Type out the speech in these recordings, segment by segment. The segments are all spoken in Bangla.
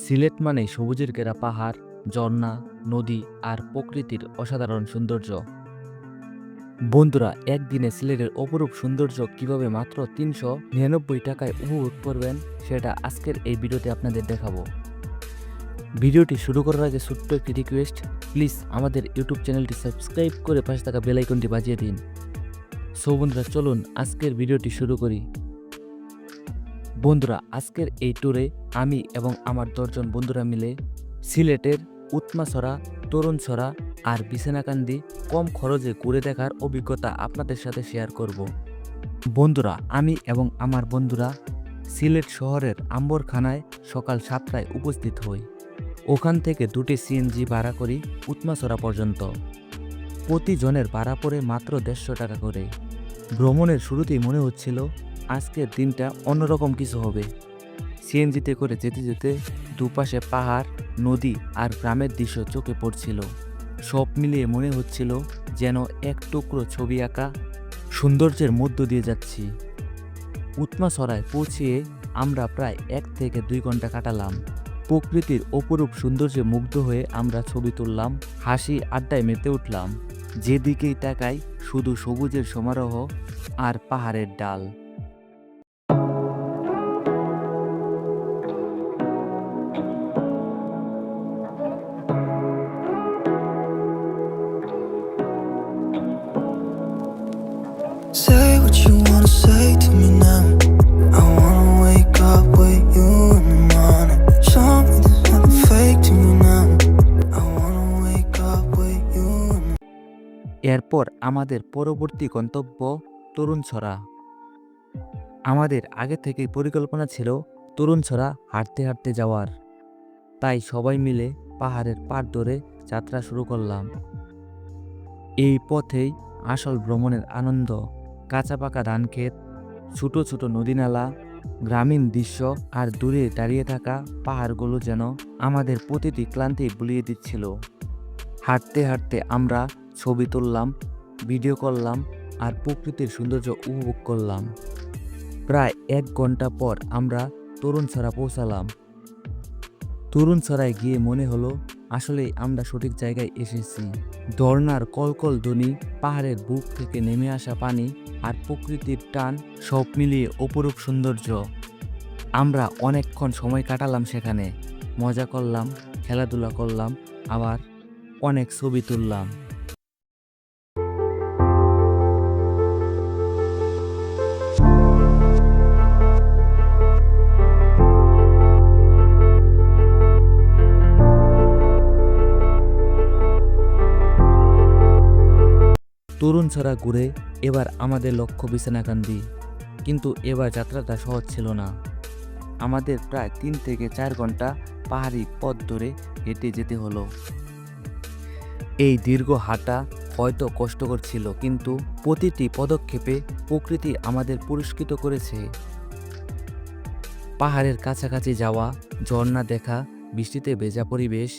সিলেট মানে সবুজের ঘেরা পাহাড়, ঝর্ণা, নদী আর প্রকৃতির অসাধারণ সৌন্দর্য। বন্ধুরা, একদিনে সিলেটের অপরূপ সৌন্দর্য কীভাবে মাত্র তিনশো নিরানব্বই টাকায় উপভোগ করবেন, সেটা আজকের এই ভিডিওতে আপনাদের দেখাবো। ভিডিওটি শুরু করার আগে ছোট্ট একটি রিকোয়েস্ট প্লিজ আমাদের ইউটিউব চ্যানেলটি সাবস্ক্রাইব করে পাশে থাকা বেলাইকনটি বাজিয়ে দিন। সো বন্ধুরা, চলুন আজকের ভিডিওটি শুরু করি। বন্ধুরা, আজকের এই ট্যুরে আমি এবং আমার দশজন বন্ধুরা মিলে সিলেটের উৎমাছড়া, তরুণছড়া আর বিছানাকান্দি কম খরচে ঘুরে দেখার অভিজ্ঞতা আপনাদের সাথে শেয়ার করব। বন্ধুরা, আমি এবং আমার বন্ধুরা সিলেট শহরের আম্বরখানায় সকাল সাতটায় উপস্থিত হই। ওখান থেকে দুটি সিএনজি ভাড়া করি উৎমাছড়া পর্যন্ত। প্রতিজনের ভাড়া পড়ে মাত্র দেড়শো টাকা করে। ভ্রমণের শুরুতেই মনে হচ্ছিল আজকের দিনটা অন্যরকম কিছু হবে। সিএনজিতে করে যেতে যেতে দুপাশে পাহাড়, নদী আর গ্রামের দৃশ্য চোখে পড়ছিল। সব মিলিয়ে মনে হচ্ছিল যেন এক টুকরো ছবি আঁকা সৌন্দর্যের মধ্য দিয়ে যাচ্ছি। উৎমাছড়ায় পৌঁছিয়ে আমরা প্রায় এক থেকে দুই ঘণ্টা কাটালাম। প্রকৃতির অপরূপ সৌন্দর্যে মুগ্ধ হয়ে আমরা ছবি তুললাম, হাসি আড্ডায় মেতে উঠলাম। যেদিকেই তাকাই শুধু সবুজের সমারোহ আর পাহাড়ের ডাল। এরপর আমাদের পরবর্তী গন্তব্য তরুণ ছড়া আমাদের আগে থেকে পরিকল্পনা ছিল তরুণ ছড়া হাঁটতে হাঁটতে যাওয়ার। তাই সবাই মিলে পাহাড়ের পাড় ধরে যাত্রা শুরু করলাম। এই পথেই আসল ভ্রমণের আনন্দ। কাঁচা পাকা ধান ক্ষেত, ছোটো ছোটো নদীনালা গ্রামীণ দৃশ্য আর দূরে দাঁড়িয়ে থাকা পাহাড়গুলো যেন আমাদের প্রতিটি ক্লান্তি বুলিয়ে দিচ্ছিল। হাঁটতে হাঁটতে আমরা ছবি তুললাম, ভিডিও করলাম আর প্রকৃতির সৌন্দর্য উপভোগ করলাম। প্রায় এক ঘণ্টা পর আমরা তরুণছড়া পৌঁছালাম। তরুণছড়ায় গিয়ে মনে হলো আসলেই আমরা সঠিক জায়গায় এসেছি। দর্নার কলকল ধ্বনি, পাহাড়ের বুক থেকে নেমে আসা পানি আর প্রকৃতির টান সব মিলিয়ে অপরূপ সৌন্দর্য। আমরা অনেকক্ষণ সময় কাটালাম সেখানে। মজা করলাম, খেলাধুলা করলাম, আবার অনেক ছবি তুললাম। তরুণ ছাড়া ঘুরে এবার আমাদের লক্ষ্য বিছানাকান্দি। কিন্তু এবার যাত্রাটা সহজ ছিল না। আমাদের প্রায় তিন থেকে চার ঘণ্টা পাহাড়ি পথ ধরে হেঁটে যেতে হলো। এই দীর্ঘ হাঁটা হয়তো কষ্টকর ছিল, কিন্তু প্রতিটি পদক্ষেপে প্রকৃতি আমাদের পুরস্কৃত করেছে। পাহাড়ের কাছাকাছি যাওয়া, ঝর্ণা দেখা, বৃষ্টিতে ভেজা পরিবেশ,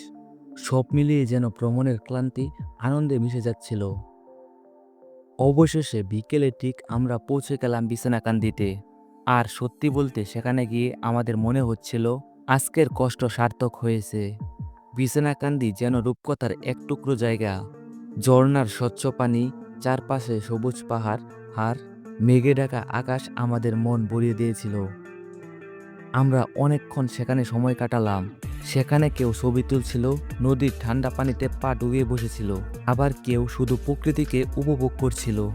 সব মিলিয়ে যেন ভ্রমণের ক্লান্তি আনন্দে মিশে যাচ্ছিল। অবশেষে বিকেলে ঠিক আমরা পৌঁছে গেলাম বিছানাকান্দিতে। আর সত্যি বলতে সেখানে গিয়ে আমাদের মনে হচ্ছিল, আজকের কষ্ট সার্থক হয়েছে। বিছানাকান্দি যেন রূপকথার এক টুকরো জায়গা। ঝর্ণার স্বচ্ছ পানি, চারপাশে সবুজ পাহাড়, আর মেঘে ঢাকা আকাশ আমাদের মন ভরিয়ে দিয়েছিল। আমরা অনেকক্ষণ সেখানে সময় কাটালাম। সেখানে কেউ ছবি তুলছিল, নদীর ঠান্ডা পানিতে পা ডুবিয়ে বসেছিল। আবার কেউ শুধু প্রকৃতিকে উপভোগ করছিল।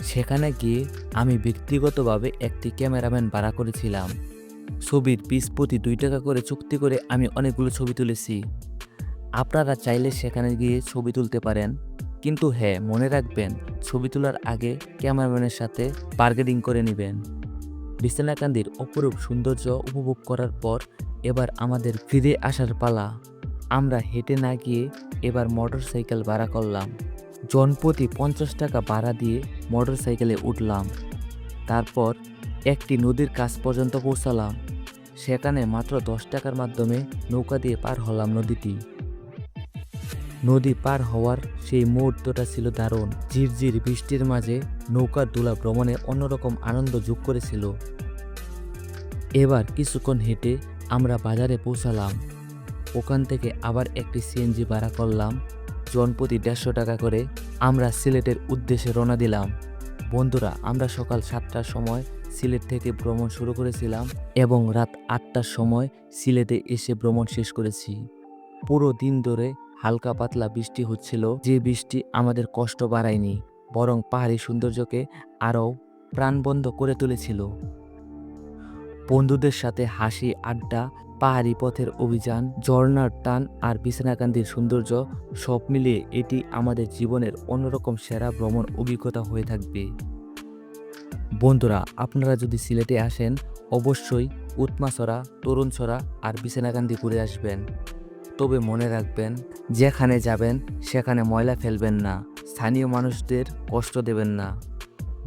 সেখানে গিয়ে আমি ব্যক্তিগতভাবে একটি ক্যামেরাম্যান ভাড়া করেছিলাম। ছবির পিস প্রতি দুই টাকা করে চুক্তি করে আমি অনেকগুলো ছবি তুলেছি। আপনারা চাইলে সেখানে গিয়ে ছবি তুলতে পারেন। কিন্তু হ্যাঁ মনে রাখবেন, ছবি তোলার আগে ক্যামেরাম্যানের সাথে বার্গেনিং করে নেবেন। বিছানাকান্দির অপরূপ সৌন্দর্য উপভোগ করার পর এবার আমাদের ফিরে আসার পালা। আমরা হেঁটে না গিয়ে এবার মোটর সাইকেল ভাড়া করলাম। জনপ্রতি পঞ্চাশ টাকা ভাড়া দিয়ে মোটর সাইকেলে উঠলাম। তারপর একটি নদীর কাছ পর্যন্ত পৌঁছালাম। সেখানে মাত্র দশ টাকার মাধ্যমে নৌকা দিয়ে পার হলাম নদীটি। নদী পার হওয়ার সেই মুহূর্তটা ছিল দারুণ। ঝিরঝির বৃষ্টির মাঝে নৌকার দোলা ভ্রমণে অন্যরকম আনন্দ যোগ করেছিল। এবার কিছুক্ষণ হেঁটে আমরা বাজারে পৌঁছালাম। ওখান থেকে আবার একটি সিএনজি ভাড়া করলাম। জনপ্রতি দেড়শো টাকা করে আমরা সিলেটের উদ্দেশ্যে রওনা দিলাম। বন্ধুরা, আমরা সকাল সাতটার সময় সিলেট থেকে ভ্রমণ শুরু করেছিলাম এবং রাত আটটার সময় সিলেটে এসে ভ্রমণ শেষ করেছি। পুরো দিন ধরে হালকা পাতলা বৃষ্টি হচ্ছিল, যে বৃষ্টি আমাদের কষ্ট বাড়ায়নি, বরং পাহাড়ি সৌন্দর্যকে আরও প্রাণবন্ধ করে তুলেছিল। বন্ধুদের সাথে হাসি, আড্ডা, পাহাড়ি পথের অভিযান, ঝর্ণার টান আর বিছানাকান্দির সৌন্দর্য সব মিলিয়ে এটি আমাদের জীবনের অন্যরকম সেরা ভ্রমণ অভিজ্ঞতা হয়ে থাকবে। বন্ধুরা, আপনারা যদি সিলেটে আসেন, অবশ্যই উৎমাছড়া, তরুণছড়া আর বিছানাকান্দি ঘুরে আসবেন। তবে মনে রাখবেন, যেখানে যাবেন, সেখানে ময়লা ফেলবেন না। স্থানীয় মানুষদের কষ্ট দেবেন না।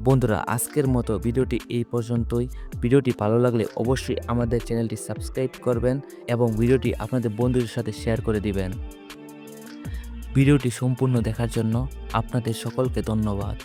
বন্ধুরা, আজকের মতো ভিডিওটি এই পর্যন্তই। ভিডিওটি ভালো লাগলে অবশ্যই আমাদের চ্যানেলটি সাবস্ক্রাইব করবেন এবং ভিডিওটি আপনাদের বন্ধুদের সাথে শেয়ার করে দিবেন। ভিডিওটি সম্পূর্ণ দেখার জন্য আপনাদের সকলকে ধন্যবাদ।